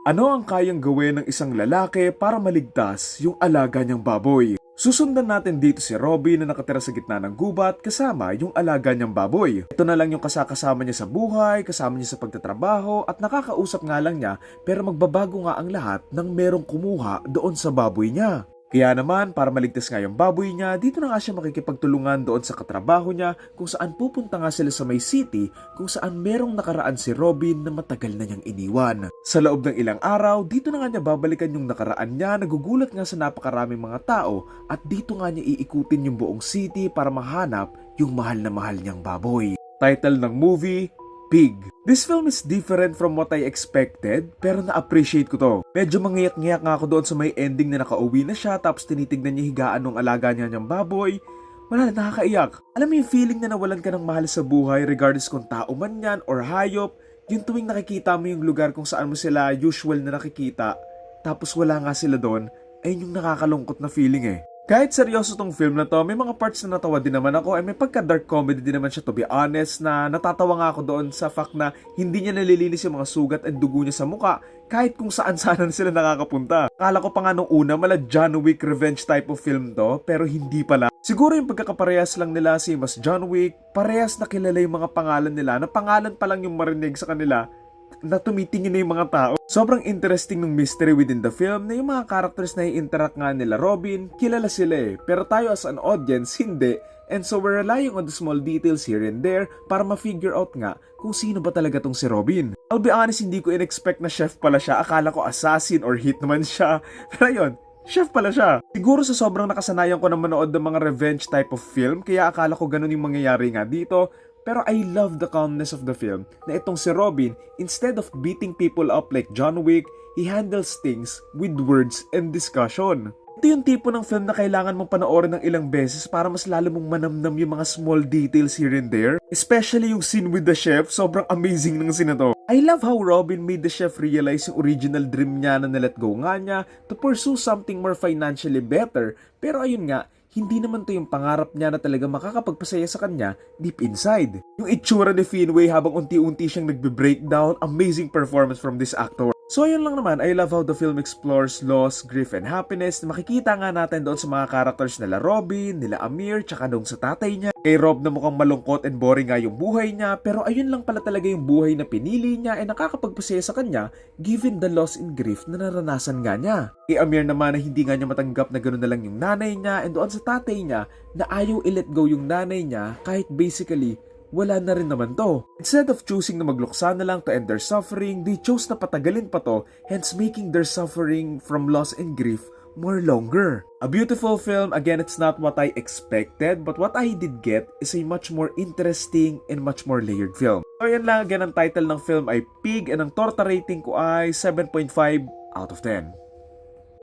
Ano ang kayang gawin ng isang lalaki para maligtas yung alaga niyang baboy? Susundan natin dito si Robin na nakatira sa gitna ng gubat kasama yung alaga niyang baboy. Ito na lang yung kasakasama niya sa buhay, kasama niya sa pagtatrabaho at nakakausap nga lang niya pero magbabago nga ang lahat nang merong kumuha doon sa baboy niya. Kaya naman, para maligtas nga yung baboy niya, dito na nga siya makikipagtulungan doon sa katrabaho niya kung saan pupunta nga sila sa may city kung saan merong nakaraan si Robin na matagal na niyang iniwan. Sa loob ng ilang araw, dito na nga niya babalikan yung nakaraan niya, nagugulat nga sa napakaraming mga tao at dito nga niya iikutin yung buong city para mahanap yung mahal na mahal niyang baboy. Title ng movie, Pig. This film is different from what I expected, pero na-appreciate ko to. Medyo mangiyak-ngiyak nga ako doon sa may ending na nakauwi na siya tapos tinitignan niya higaan ng alaga niya niyang baboy. Wala na, nakakaiyak. Alam mo yung feeling na nawalan ka ng mahal sa buhay regardless kung tao man yan or hayop, yung tuwing nakikita mo yung lugar kung saan mo sila usual na nakikita, tapos wala nga sila doon, ayun yung nakakalungkot na feeling eh. Kahit seryoso tong film na to, may mga parts na natawa din naman ako ay may pagka-dark comedy din naman siya to be honest na natatawa nga ako doon sa fact na hindi niya nalilinis yung mga sugat at dugo niya sa muka kahit kung saan saan na sila nakakapunta. Akala ko pa nga nung una mala John Wick revenge type of film to pero hindi pala. Siguro yung pagkakaparehas lang nila si Mas John Wick, parehas na kilala yung mga pangalan nila na pangalan pa lang yung marinig sa kanila na tumitingin na yung mga tao. Sobrang interesting ng mystery within the film na yung mga characters na i-interact nga nila Robin, kilala sila eh. Pero tayo as an audience, hindi. And so we're relying on the small details here and there para ma-figure out nga kung sino ba talaga tong si Robin. I'll be honest, hindi ko in-expect na chef pala siya. Akala ko assassin or hit naman siya. Pero yun, chef pala siya. Siguro sa sobrang nakasanayan ko na manood ng mga revenge type of film, kaya akala ko ganun yung mangyayari nga dito. Pero I love the calmness of the film na itong si Robin, instead of beating people up like John Wick, he handles things with words and discussion. Ito yung tipo ng film na kailangan mong panoorin ng ilang beses para mas lalo mong manamnam yung mga small details here and there. Especially yung scene with the chef, sobrang amazing ng scene to. I love how Robin made the chef realize yung original dream niya na nalet go nga niya to pursue something more financially better. Pero ayun nga, hindi naman to yung pangarap niya na talaga makakapagpasaya sa kanya deep inside. Yung itsura ni Finway habang unti-unti siyang nagbe-breakdown, amazing performance from this actor. So ayun lang naman, I love how the film explores loss, grief, and happiness makikita nga natin doon sa mga characters nila Robin, nila Amir, tsaka nung sa tatay niya. Kay Rob na mukhang malungkot and boring nga yung buhay niya, pero ayun lang pala talaga yung buhay na pinili niya ay nakakapagpasaya sa kanya given the loss and grief na naranasan nga niya. Kay Amir naman na hindi nga niya matanggap na gano'n na lang yung nanay niya and doon sa tatay niya na ayaw i-let go yung nanay niya kahit basically wala na rin naman to. Instead of choosing na magluksa na lang to end their suffering, they chose na patagalin pa to, hence making their suffering from loss and grief more longer. A beautiful film, again, it's not what I expected, but what I did get is a much more interesting and much more layered film. So yan lang, again, ang title ng film ay Pig, and ang torta rating ko ay 7.5 out of 10.